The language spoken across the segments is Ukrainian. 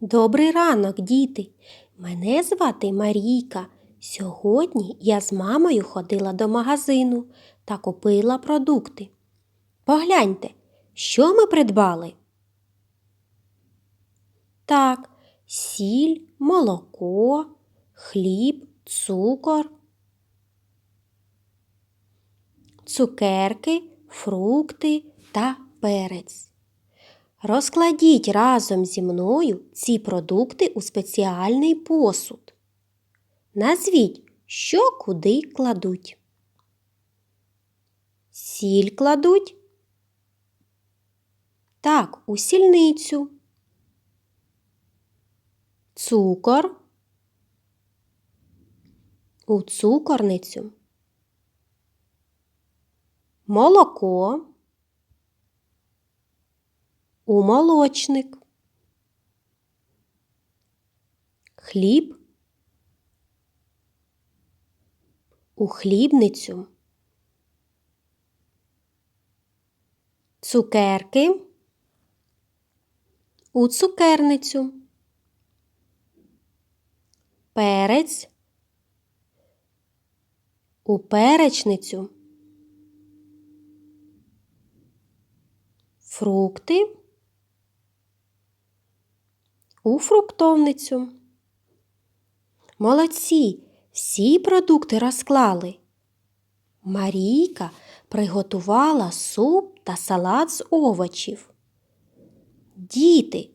Добрий ранок, діти. Мене звати Марійка. Сьогодні я з мамою ходила до магазину та купила продукти. Погляньте, що ми придбали? Так, сіль, молоко, хліб, цукор, цукерки, фрукти та перець. Розкладіть разом зі мною ці продукти у спеціальний посуд. Назвіть, що куди кладуть. Сіль кладуть. Так, у сільницю. Цукор. У цукорницю. Молоко у молочник. Хліб у хлібницю. Цукерки у цукерницю. Перець у перечницю. Фрукти у фруктовницю. Молодці, всі продукти розклали. Марійка приготувала суп та салат з овочів. Діти,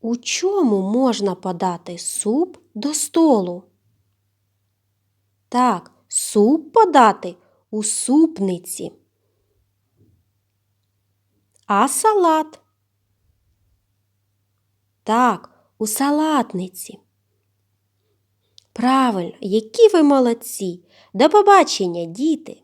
у чому можна подати суп до столу? Так, суп подати у супниці. А салат? Так, у салатниці. Правильно, які ви молодці. До побачення, діти!